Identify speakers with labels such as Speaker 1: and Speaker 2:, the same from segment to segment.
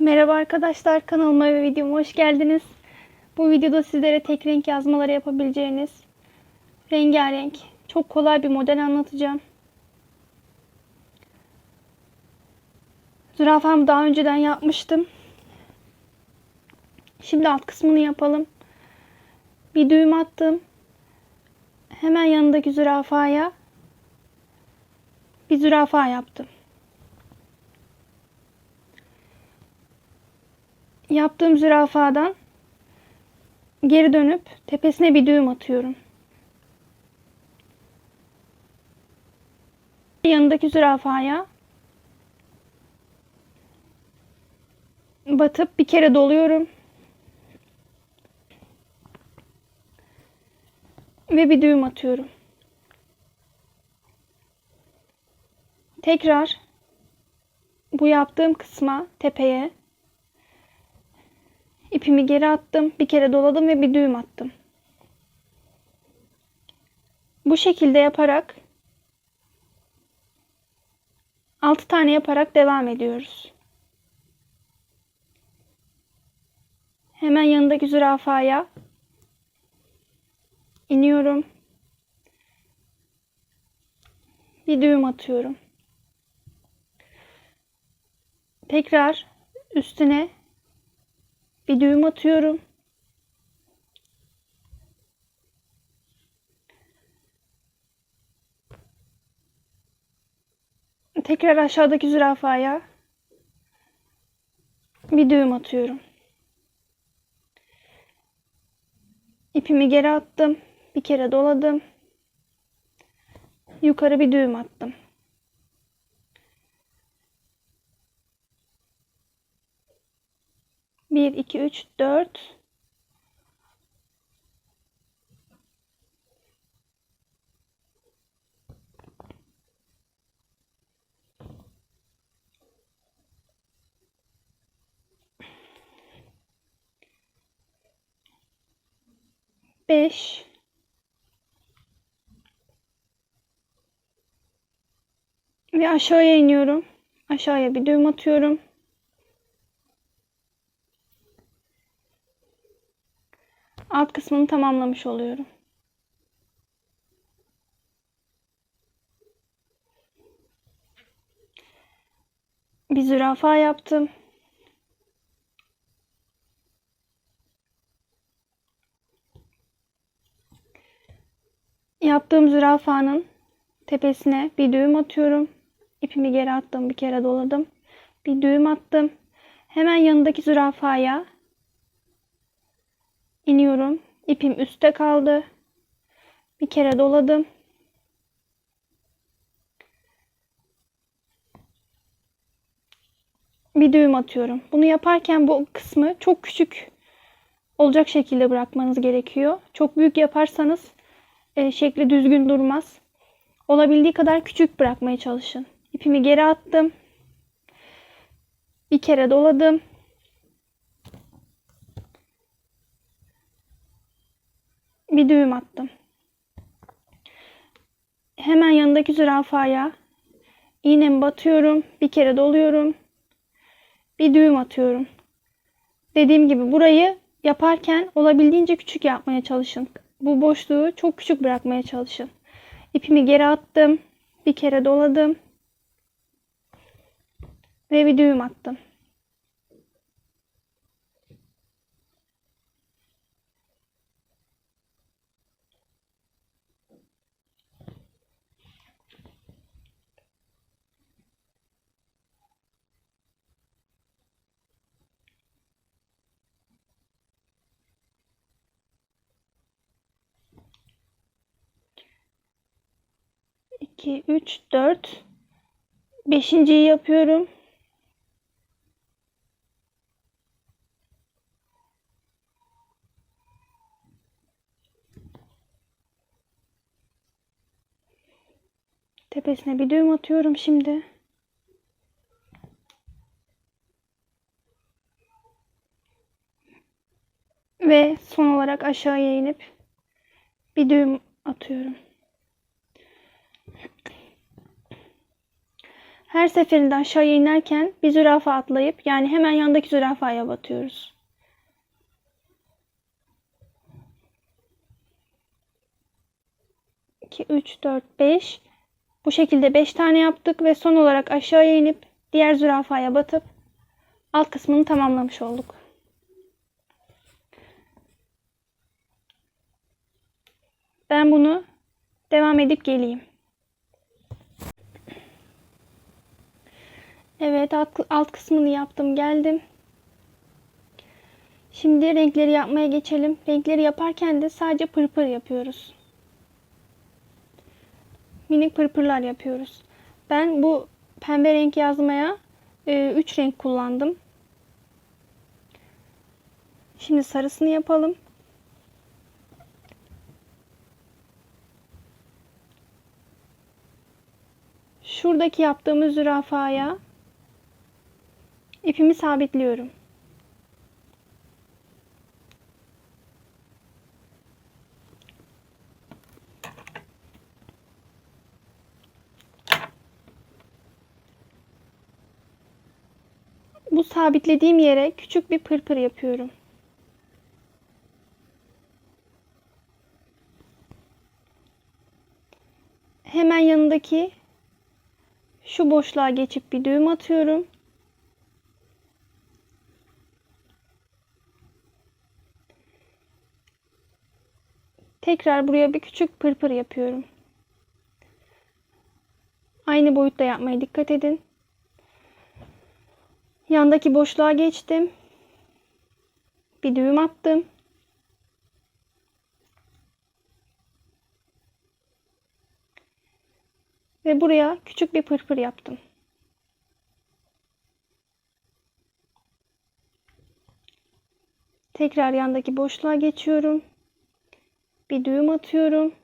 Speaker 1: Merhaba arkadaşlar kanalıma ve videoma hoş geldiniz. Bu videoda sizlere tek renk yazmaları yapabileceğiniz rengarenk çok kolay bir model anlatacağım. Zürafamı daha önceden yapmıştım. Şimdi alt kısmını yapalım. Bir düğüm attım. Hemen yanındaki zürafaya bir zürafa yaptım. Yaptığım zürafadan geri dönüp tepesine bir düğüm atıyorum. Yanındaki zürafaya batıp bir kere doluyorum. Ve bir düğüm atıyorum. Tekrar bu yaptığım kısma tepeye İpimi geri attım. Bir kere doladım ve bir düğüm attım. Bu şekilde yaparak 6 tane yaparak devam ediyoruz. Hemen yanındaki zürafaya iniyorum. Bir düğüm atıyorum. Tekrar üstüne bir düğüm atıyorum. Tekrar aşağıdaki zürafaya bir düğüm atıyorum. İpimi geri attım. Bir kere doladım. Yukarı bir düğüm attım. 1, 2, 3, 4. Beş. Ve aşağıya iniyorum. Aşağıya bir düğüm atıyorum. Alt kısmını tamamlamış oluyorum. Bir zürafa yaptım. Yaptığım zürafanın tepesine bir düğüm atıyorum. İpimi geri attım, bir kere doladım. Bir düğüm attım. Hemen yanındaki zürafaya iniyorum. İpim üstte kaldı. Bir kere doladım. Bir düğüm atıyorum. Bunu yaparken bu kısmı çok küçük olacak şekilde bırakmanız gerekiyor. Çok büyük yaparsanız e, şekli düzgün durmaz. Olabildiği kadar küçük bırakmaya çalışın. İpimi geri attım. Bir kere doladım. Bir düğüm attım. Hemen yanındaki zürafaya iğnemi batıyorum. Bir kere doluyorum. Bir düğüm atıyorum. Dediğim gibi burayı yaparken olabildiğince küçük yapmaya çalışın. Bu boşluğu çok küçük bırakmaya çalışın. İpimi geri attım. Bir kere doladım. Ve bir düğüm attım. 2, 3, 4. Beşinciyi yapıyorum. Tepesine bir düğüm atıyorum şimdi. Ve son olarak aşağıya inip bir düğüm atıyorum. Her seferinde aşağıya inerken bir zürafa atlayıp yani hemen yandaki zürafaya batıyoruz. İki, üç, dört, beş. Bu şekilde 5 tane yaptık ve son olarak aşağıya inip diğer zürafaya batıp alt kısmını tamamlamış olduk. Ben bunu devam edip geleyim. Evet alt, alt kısmını yaptım geldim. Şimdi renkleri yapmaya geçelim. Renkleri yaparken de sadece pırpır yapıyoruz. Minik pırpırlar yapıyoruz. Ben bu pembe renk yazmaya 3 renk kullandım. Şimdi sarısını yapalım. Şuradaki yaptığımız zürafaya ipimi sabitliyorum. Bu sabitlediğim yere küçük bir pırpır yapıyorum. Hemen yanındaki şu boşluğa geçip bir düğüm atıyorum. Tekrar buraya bir küçük pırpır yapıyorum. Aynı boyutta yapmaya dikkat edin. Yandaki boşluğa geçtim. Bir düğüm attım. Ve buraya küçük bir pırpır yaptım. Tekrar yandaki boşluğa geçiyorum. Bir düğüm atıyorum.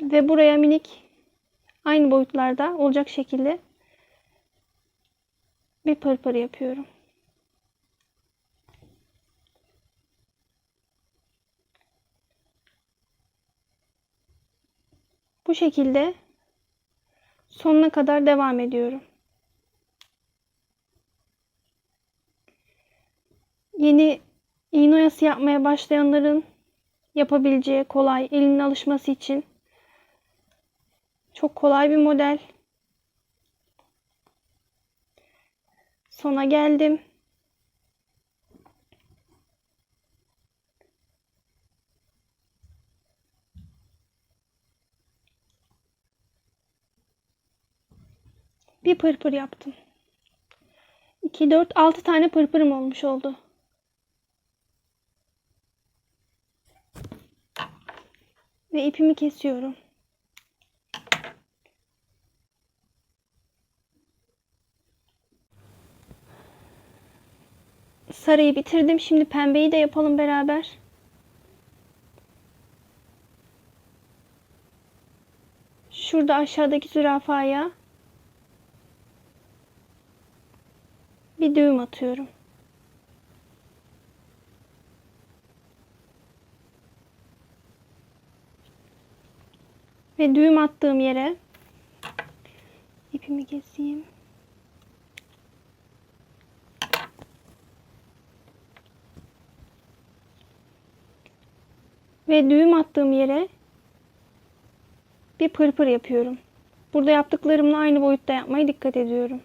Speaker 1: Ve buraya minik aynı boyutlarda olacak şekilde bir pırpır yapıyorum. Bu şekilde sonuna kadar devam ediyorum. Yeni iğne oyası yapmaya başlayanların yapabileceği kolay, elinin alışması için çok kolay bir model. Sona geldim. Bir pırpır yaptım. 2, 4, 6 tane pırpırım olmuş oldu. Ve ipimi kesiyorum. Sarıyı bitirdim. Şimdi pembeyi de yapalım beraber. Şurada aşağıdaki zürafaya bir düğüm atıyorum. Ve düğüm attığım yere ipimi keseyim. Ve düğüm attığım yere bir pırpır yapıyorum. Burada yaptıklarımla aynı boyutta yapmaya dikkat ediyorum.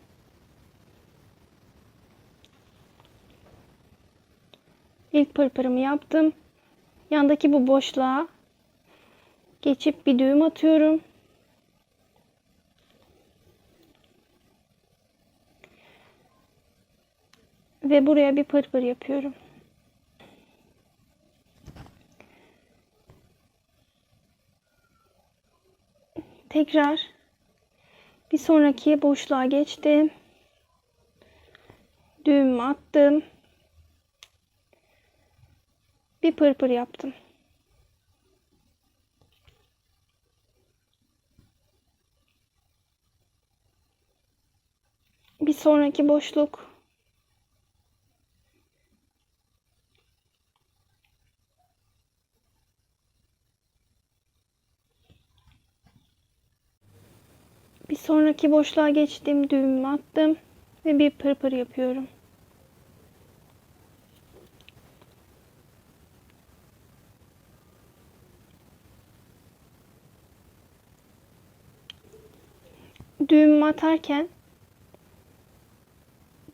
Speaker 1: İlk pırpırımı yaptım. Yandaki bu boşluğa geçip bir düğüm atıyorum. Ve buraya bir pırpır yapıyorum. Tekrar bir sonraki boşluğa geçtim. Düğümü attım. Bir pırpır yaptım. Bir sonraki boşluk. Bir sonraki boşluğa geçtim, düğümümü attım ve bir pırpır yapıyorum. düğümümü atarken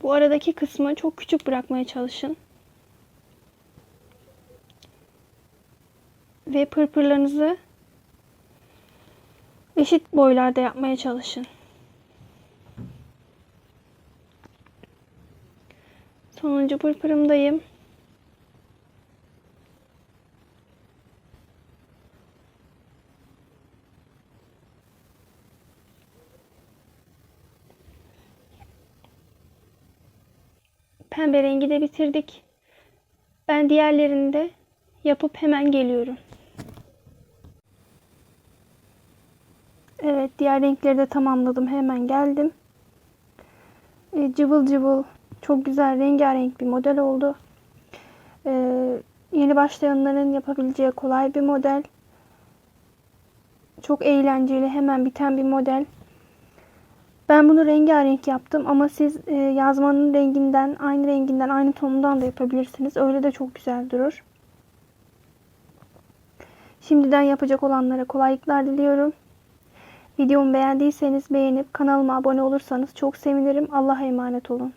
Speaker 1: bu aradaki kısmı çok küçük bırakmaya çalışın. Ve pırpırlarınızı eşit boylarda yapmaya çalışın. Sonuncu pırpırımdayım. Pembe rengi de bitirdik. Ben diğerlerini de yapıp hemen geliyorum. Evet, diğer renkleri de tamamladım. Hemen geldim. E, cıvıl cıvıl, çok güzel rengarenk bir model oldu. E, yeni başlayanların yapabileceği kolay bir model. Çok eğlenceli, hemen biten bir model. Ben bunu rengarenk yaptım ama siz e, yazmanın renginden, aynı renginden, aynı tonundan da yapabilirsiniz. Öyle de çok güzel durur. Şimdiden yapacak olanlara kolaylıklar diliyorum. Videomu beğendiyseniz beğenip kanalıma abone olursanız çok sevinirim. Allah'a emanet olun.